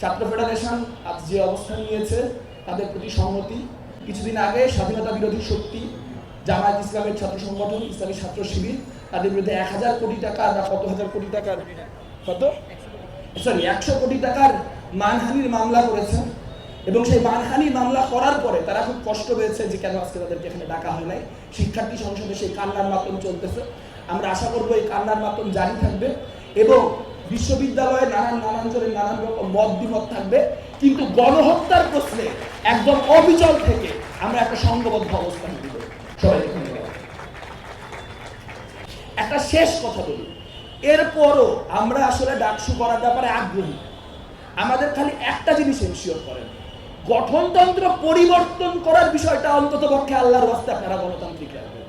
ছাত্র ফেডারেশন আজ যে অবস্থান নিয়েছে, তাদের প্রতি সংহতি কিছুদিন আগে স্বাধীনতা বিরোধী শক্তি জামায়াত ইসলামের ছাত্র সংগঠন, ইসলামী ছাত্র শিবির, তাদের বিরুদ্ধে এক হাজার কোটি টাকা বা কত হাজার কোটি টাকার, কত? সরি একশো কোটি টাকার মানহানির মামলা করেছেন এবং সেই মানহানির মামলা করার পরে তারা খুব কষ্ট পেয়েছে যে কেন আজকে তাদেরকে এখানে ডাকা হয় নাই। শিক্ষার্থী সংসদে সেই কান্নার মাধ্যম চলতেছে। আমরা আশা করব এই কান্নার মাধ্যম জারি থাকবে এবং বিশ্ববিদ্যালয়ে নানান নানাঞ্চলের নানান রকম মত বিমত থাকবে। কিন্তু গণহত্যার প্রশ্নে একদম অবিচল থেকে আমরা একটা সংঘবদ্ধ অবস্থান দিব সবাই একটা শেষ কথা বলি। এরপরও আমরা আসলে ডাকসু করার ব্যাপারে আগ্রহী। আমাদের খালি একটা জিনিস এনশিওর করেন। গঠনতন্ত্র পরিবর্তন করার বিষয়টা অন্তত পক্ষে আল্লাহর রাস্তায় আপনারা গণতান্ত্রিক রাখবেন।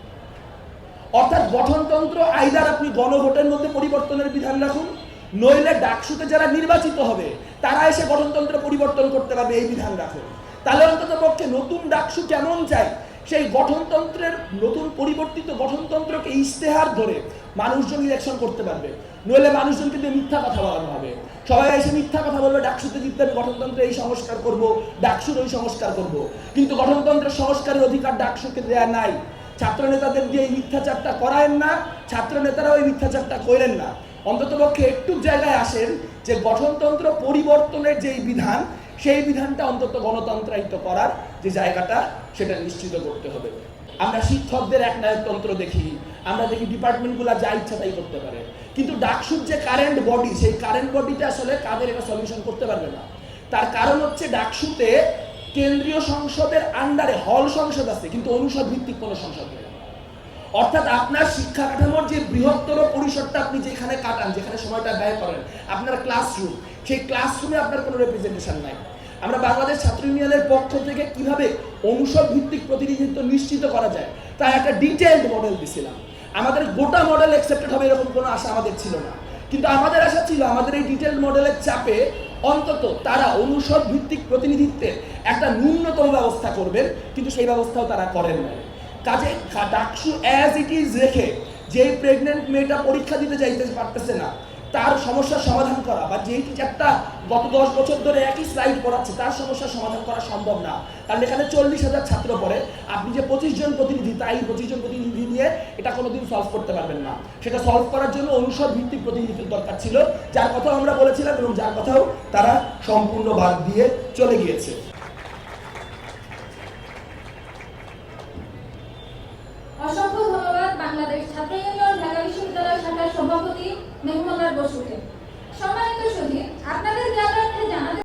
অর্থাৎ গঠনতন্ত্র আইদার আপনি গণভোটের মধ্যে পরিবর্তনের বিধান রাখুন। নইলে ডাকসুতে যারা নির্বাচিত হবে, তারা এসে গঠনতন্ত্র পরিবর্তন করতে পারবে এই বিধান রাখে। তাহলে অন্তত পক্ষে নতুন ডাকসু কেমন চাই? সেই গঠনতন্ত্রের নতুন পরিবর্তিত গঠনতন্ত্রকে ইশতেহার ধরে মানুষজন ইলেকশন করতে পারবে। নইলে মানুষজন কিন্তু মিথ্যা কথা বলানো হবে। সবাই এসে মিথ্যা কথা বলবে, ডাকসুতে জিতলে আমি গঠনতন্ত্রে এই সংস্কার করব, ডাকসুর ওই সংস্কার করব। কিন্তু গঠনতন্ত্রের সংস্কারের অধিকার ডাকসুকে দেয়া নাই। ছাত্র নেতাদের দিয়ে এই মিথ্যাচারটা করায়েন না ছাত্র নেতারা ওই মিথ্যাচারটা করেন না। অন্তত পক্ষে একটু জায়গায় আসেন যে গঠনতন্ত্র পরিবর্তনের যেই বিধান, সেই বিধানটা অন্তত গণতন্ত্রায়িত করার যে জায়গাটা, সেটা নিশ্চিত করতে হবে। আমরা শিক্ষকদের এক নায়কতন্ত্র দেখি, আমরা দেখি ডিপার্টমেন্টগুলো যা ইচ্ছা তাই করতে পারে। কিন্তু ডাকসুর যে কারেন্ট বডি, সেই কারেন্ট বডিটা আসলে কাদের এটা সলিউশন করতে পারবে না। তার কারণ হচ্ছে ডাকসুতে কেন্দ্রীয় সংসদের আন্ডারে হল সংসদ আছে, কিন্তু অনুষদ ভিত্তিক কোনো সংসদ নেই। অর্থাৎ আপনার শিক্ষা কাঠামোর যে বৃহত্তর পরিসরটা আপনি যেখানে কাটান, যেখানে সময়টা ব্যয় করেন, আপনার ক্লাসরুম সেই ক্লাসরুমে আপনার কোনো রেপ্রেজেন্টেশন নাই। আমরা বাংলাদেশ ছাত্র ইউনিয়নের পক্ষ থেকে কীভাবে অনুষদ ভিত্তিক প্রতিনিধিত্ব নিশ্চিত করা যায় তার একটা ডিটেলড মডেল দিছিলাম। আমাদের গোটা মডেল অ্যাকসেপ্টেড হবে এরকম কোনো আশা আমাদের ছিল না। কিন্তু আমাদের আশা ছিল, আমাদের এই ডিটেল মডেলের চাপে অন্তত তারা অনুষদ ভিত্তিক প্রতিনিধিত্বের একটা ন্যূনতম ব্যবস্থা করবেন, কিন্তু সেই ব্যবস্থাও তারা করেন না কাজে ডাকসু অ্যাজ ইট ইজ রেখে যেই প্রেগনেন্ট মেয়েটা পরীক্ষা দিতে যাইতে পারতেছে না, তার সমস্যার সমাধান করা বা যেই টিচারটা গত দশ বছর ধরে একই স্লাইড পড়াচ্ছে, তার সমস্যার সমাধান করা সম্ভব না। কারণ এখানে চল্লিশ হাজার ছাত্র পড়ে, আপনি যে পঁচিশ জন প্রতিনিধি, তাই পঁচিশ জন প্রতিনিধি নিয়ে এটা কোনোদিন সলভ করতে পারবেন না। সেটা সলভ করার জন্য অনুষদ ভিত্তিক প্রতিনিধিত্বের দরকার ছিল, যার কথাও আমরা বলেছিলাম এবং যার কথাও তারা সম্পূর্ণ বাদ দিয়ে চলে গিয়েছে। বাংলাদেশ ছাত্র ইউনিয়ন ঢাকা বিশ্ববিদ্যালয় শাখার সভাপতি মেহমুল্লার বসুকে। সম্মানিত সুধী আপনাদের জ্ঞাতার্থে জানাতে